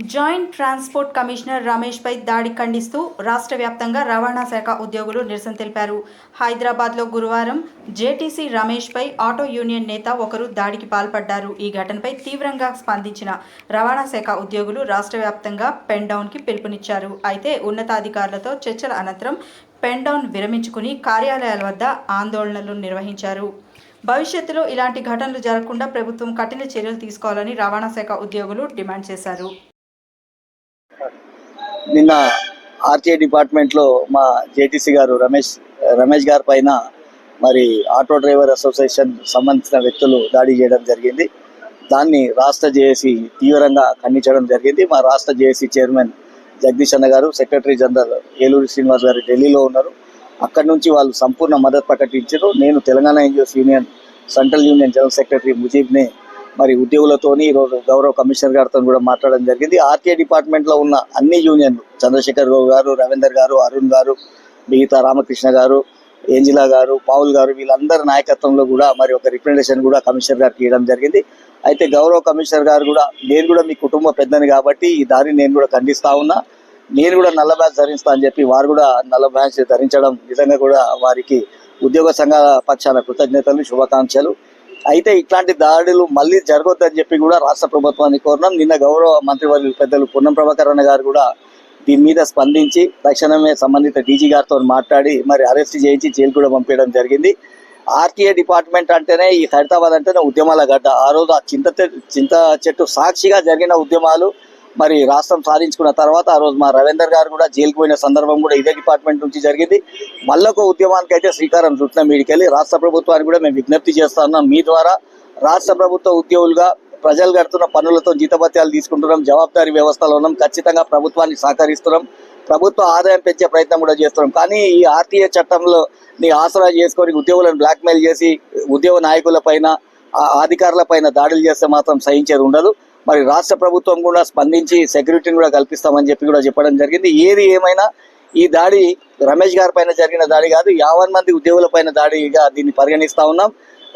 Joint transport commissioner రమేష్పై దాడి ఖండిస్తూ రాష్ట్ర వ్యాప్తంగా రవాణా శాఖ ఉద్యోగులు నిరసన తెలిపారు. హైదరాబాద్లో గురువారం జేటీసీ రమేష్పై ఆటో యూనియన్ నేత ఒకరు దాడికి పాల్పడ్డారు. ఈ ఘటనపై తీవ్రంగా స్పందించిన రవాణా శాఖ ఉద్యోగులు రాష్ట్ర వ్యాప్తంగా పెన్డౌన్కి పిలుపునిచ్చారు. అయితే ఉన్నతాధికారులతో చర్చల అనంతరం పెన్డౌన్ విరమించుకుని కార్యాలయాల వద్ద ఆందోళనలు నిర్వహించారు. భవిష్యత్తులో ఇలాంటి ఘటనలు జరగకుండా ప్రభుత్వం కఠిన చర్యలు తీసుకోవాలని రవాణా శాఖ ఉద్యోగులు డిమాండ్ చేశారు. నిన్న ఆర్టీఐ డిపార్ట్మెంట్లో మా జేటీసీ గారు రమేష్ రమేష్ గారి పైన మరి ఆటో డ్రైవర్ అసోసియేషన్ సంబంధించిన వ్యక్తులు దాడి చేయడం జరిగింది. దాన్ని రాష్ట్ర జేఏసీ తీవ్రంగా ఖండించడం జరిగింది. మా రాష్ట్ర జేఏసీ చైర్మన్ జగదీష్ అన్న గారు సెక్రటరీ జనరల్ ఏలూరు శ్రీనివాస్ గారు ఢిల్లీలో ఉన్నారు. అక్కడి నుంచి వాళ్ళు సంపూర్ణ మద్దతు ప్రకటించారు. నేను Telangana NGOs union central union general secretary ముజీబ్ని మరి ఉద్యోగులతోని ఈరోజు గౌరవ కమిషనర్ గారితో కూడా మాట్లాడడం జరిగింది. ఆర్టీఏ డిపార్ట్మెంట్లో ఉన్న అన్ని యూనియన్లు చంద్రశేఖర్ రావు గారు రవీందర్ గారు అరుణ్ గారు మిగతా రామకృష్ణ గారు ఏంజిలా గారు పావుల్ గారు వీళ్ళందరి నాయకత్వంలో కూడా మరి ఒక రిప్రజెంటేషన్ కూడా కమిషనర్ గారికి ఇవ్వడం జరిగింది. అయితే గౌరవ కమిషనర్ గారు కూడా నేను కూడా మీ కుటుంబ పెద్దని కాబట్టి ఈ దారిని నేను కూడా ఖండిస్తా ఉన్నా. నేను కూడా నల్ల బ్యాచ్ ధరిస్తా అని చెప్పి వారు కూడా నల్ల బ్యాచ్ ధరించడం నిజంగా కూడా వారికి ఉద్యోగ సంఘాల పక్షాన కృతజ్ఞతలు శుభాకాంక్షలు. అయితే ఇట్లాంటి దాడులు మళ్ళీ జరగొద్దని చెప్పి కూడా రాష్ట్ర ప్రభుత్వాన్ని కోరినాం నిన్న గౌరవ మంత్రివర్యులు పెద్దలు పొన్నం ప్రభాకర్ గారు కూడా దీని మీద స్పందించి తక్షణమే సంబంధిత డీజీ గారితో మాట్లాడి మరి అరెస్ట్ చేయించి జైలు కూడా పంపించడం జరిగింది. ఆర్టీఏ డిపార్ట్మెంట్ అంటేనే ఈ హైదరాబాద్ అంటేనే ఉద్యమాల గడ్డ. ఆ రోజు ఆ చింత చింత చెట్టు సాక్షిగా జరిగిన ఉద్యమాలు మరి రాష్ట్రం సాధించుకున్న తర్వాత ఆ రోజు మా రవీందర్ గారు కూడా జైలుకు పోయిన సందర్భం కూడా ఇదే డిపార్ట్మెంట్ నుంచి జరిగింది. మళ్ళొక ఉద్యమానికి అయితే శ్రీకారం చుట్టిన మీడికెళ్ళి రాష్ట్ర ప్రభుత్వానికి కూడా మేము విజ్ఞప్తి చేస్తా ఉన్నాం. మీ ద్వారా రాష్ట్ర ప్రభుత్వ ఉద్యోగులుగా ప్రజలు కడుతున్న పనులతో జీతభత్యాలు తీసుకుంటున్నాం జవాబాదారీ వ్యవస్థలో ఉన్నాం ఖచ్చితంగా ప్రభుత్వాన్ని సహకరిస్తున్నాం ప్రభుత్వ ఆదాయం పెంచే ప్రయత్నం కూడా చేస్తున్నాం. కానీ ఈ ఆర్టీఏ చట్టంలో నీ ఆసరా చేసుకొని ఉద్యోగులను బ్లాక్మెయిల్ చేసి ఉద్యోగ నాయకుల పైన అధికారుల పైన దాడులు చేస్తే మాత్రం సహించేది ఉండదు. మరి రాష్ట్ర ప్రభుత్వం కూడా స్పందించి సెక్యూరిటీని కూడా కల్పిస్తామని చెప్పి కూడా చెప్పడం జరిగింది. ఏది ఏమైనా ఈ దాడి రమేష్ గారి పైన జరిగిన దాడి కాదు యావన్ మంది ఉద్యోగుల పైన దాడిగా దీన్ని పరిగణిస్తా ఉన్నాం.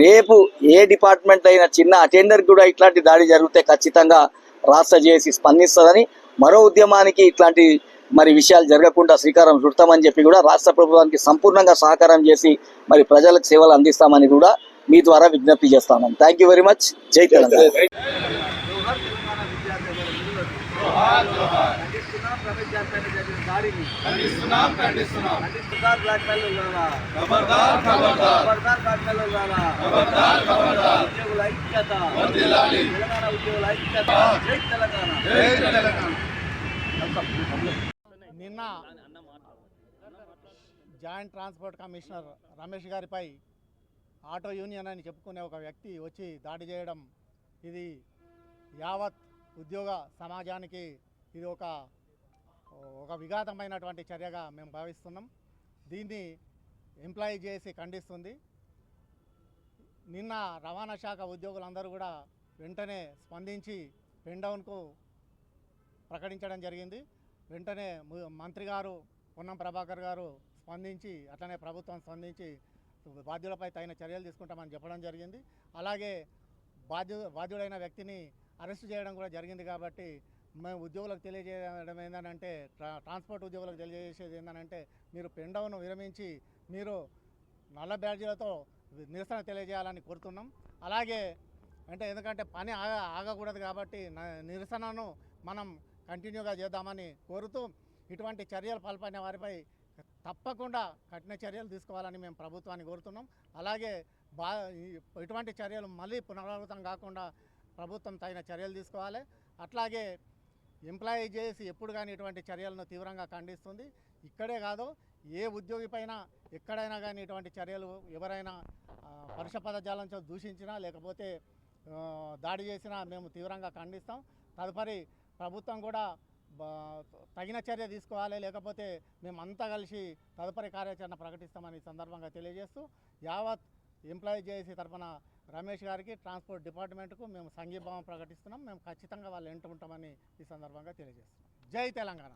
రేపు ఏ డిపార్ట్మెంట్ అయినా చిన్న అటెండర్ కూడా ఇట్లాంటి దాడి జరిగితే ఖచ్చితంగా రాష్ట్ర జేఏసీ స్పందిస్తుందని మరో ఉద్యమానికి ఇట్లాంటి మరి విషయాలు జరగకుండా శ్రీకారం చుడతామని చెప్పి కూడా రాష్ట్ర ప్రభుత్వానికి సంపూర్ణంగా సహకారం చేసి మరి ప్రజలకు సేవలు అందిస్తామని కూడా మీ ద్వారా విజ్ఞప్తి చేస్తాను థ్యాంక్ యూ వెరీ మచ్ జై తెలంగాణ. ఖండిస్తున్నాం రమేష్ గారి పైన జరిగిన దాడిని ఖండిస్తున్నాం. ఖండిస్తున్నాం ఖండిస్తున్నారు బ్లాక్ మెయిల్ ద్వారా ఖబర్దార్ ఖబర్దార్. ఖబర్దార్ బ్లాక్ మెయిల్ ద్వారా ఖబర్దార్ ఖబర్దార్. ఉద్యోగుల ఐక్యత. వర్ధిల్లాలి. తెలంగాణ ఉద్యోగుల ఐక్యత. జై తెలంగాణ. జై తెలంగాణ. నిన్న జాయింట్ ట్రాన్స్పోర్ట్ కమిషనర్ రమేష్ గారిపై ఆటో యూనియన్ అని చెప్పుకునే ఒక వ్యక్తి వచ్చి దాడి చేయడం ఇది యావత్ ఉద్యోగ సమాజానికి ఇది ఒక ఒక విఘాతమైనటువంటి చర్యగా మేము భావిస్తున్నాం. దీన్ని ఎంప్లాయీ చేసి ఖండిస్తుంది. నిన్న రవాణా శాఖ ఉద్యోగులందరూ కూడా వెంటనే స్పందించి పెండౌన్కు ప్రకటించడం జరిగింది. వెంటనే మంత్రి గారు పొన్నం ప్రభాకర్ గారు స్పందించి అట్లనే ప్రభుత్వం స్పందించి బాధ్యులపై తగిన చర్యలు తీసుకుంటామని చెప్పడం జరిగింది. అలాగే బాధ్యు బాధ్యుడైన వ్యక్తిని అరెస్ట్ చేయడం కూడా జరిగింది కాబట్టి మేము ఉద్యోగులకు తెలియజేయడం ఏంటంటే ట్రా ట్రాన్స్పోర్ట్ ఉద్యోగులకు తెలియజేసేది ఏంటంటే మీరు పెండవను విరమించి మీరు నల్ల బ్యాడ్జీలతో నిరసన తెలియజేయాలని కోరుతున్నాం. అలాగే అంటే ఎందుకంటే పని ఆగ ఆగకూడదు కాబట్టి నిరసనను మనం కంటిన్యూగా చేద్దామని కోరుతూ ఇటువంటి చర్యలు పాల్పడిన వారిపై తప్పకుండా కఠిన చర్యలు తీసుకోవాలని మేము ప్రభుత్వాన్ని కోరుతున్నాం. అలాగే బా ఇటువంటి చర్యలు మళ్ళీ పునరావృతం కాకుండా ప్రభుత్వం తగిన చర్యలు తీసుకోవాలి. అట్లాగే ఎంప్లాయీ చేసి ఎప్పుడు కానీ ఇటువంటి చర్యలను తీవ్రంగా ఖండిస్తుంది. ఇక్కడే కాదు ఏ ఉద్యోగి పైన ఎక్కడైనా కానీ ఇటువంటి చర్యలు ఎవరైనా పరుష పదజాలంతో దూషించినా లేకపోతే దాడి చేసినా మేము తీవ్రంగా ఖండిస్తాం. తదుపరి ప్రభుత్వం కూడా తగిన చర్య తీసుకోవాలి. లేకపోతే మేమంతా కలిసి తదుపరి కార్యాచరణ ప్రకటిస్తామని సందర్భంగా తెలియజేస్తూ యావత్ ఎంప్లాయీ జేఏసీ తరఫున రమేష్ గారికి ట్రాన్స్పోర్ట్ డిపార్ట్మెంట్కు మేము సంఘీభావం ప్రకటిస్తున్నాం. మేము ఖచ్చితంగా వాళ్ళు ఎంటు ఉంటామని ఈ సందర్భంగా తెలియజేస్తున్నాం. జై తెలంగాణ.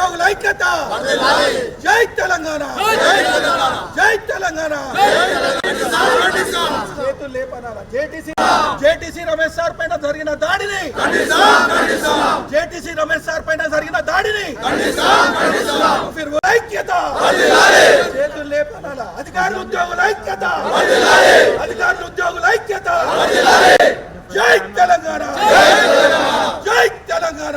ఉద్యోగుల ఐక్యత. జై తెలంగాణ. జై తెలంగాణ. చేతులు జేటీసీ జేటీసీ రమేష్ సార్ పైన జరిగిన దాడిని. జేటీసీ రమేష్ సార్ పైన జరిగిన దాడిని. ఐక్యత. చేతులు లేపనాల. అధికారులు ఉద్యోగుల ఐక్యత. అధికారులు ఉద్యోగుల ఐక్యత జై తెలంగాణ జై తెలంగాణ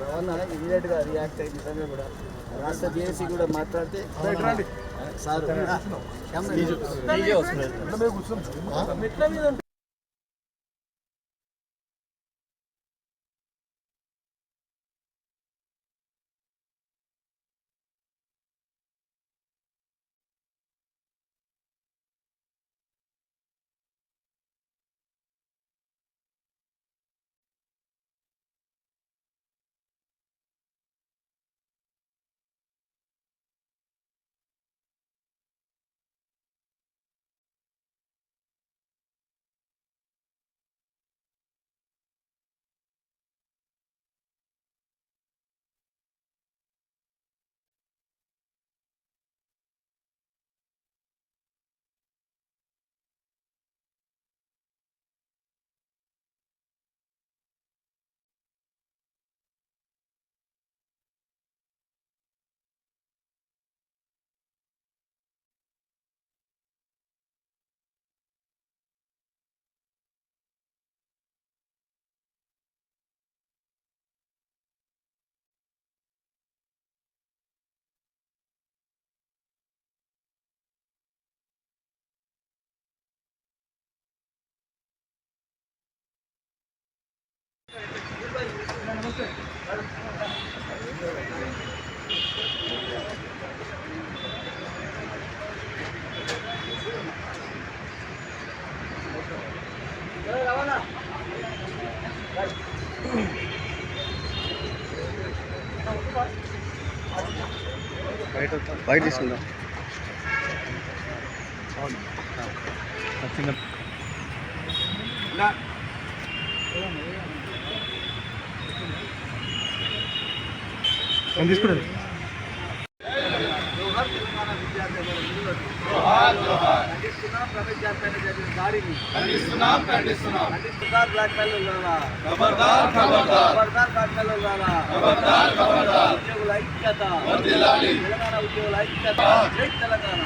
రవాణా ఇమీడియట్గా రియాక్ట్ అయ్యి నిజంగా కూడా రాష్ట్ర జేఏసీ కూడా మాట్లాడితే సార్ బయట తీసుకుందాం. తీసుకుంటాను ఖబర్దార్ ఖబర్దార్ ఉద్యోగుల ఐక్యత. తెలంగాణ. ఉద్యోగుల ఐక్యత జై తెలంగాణ.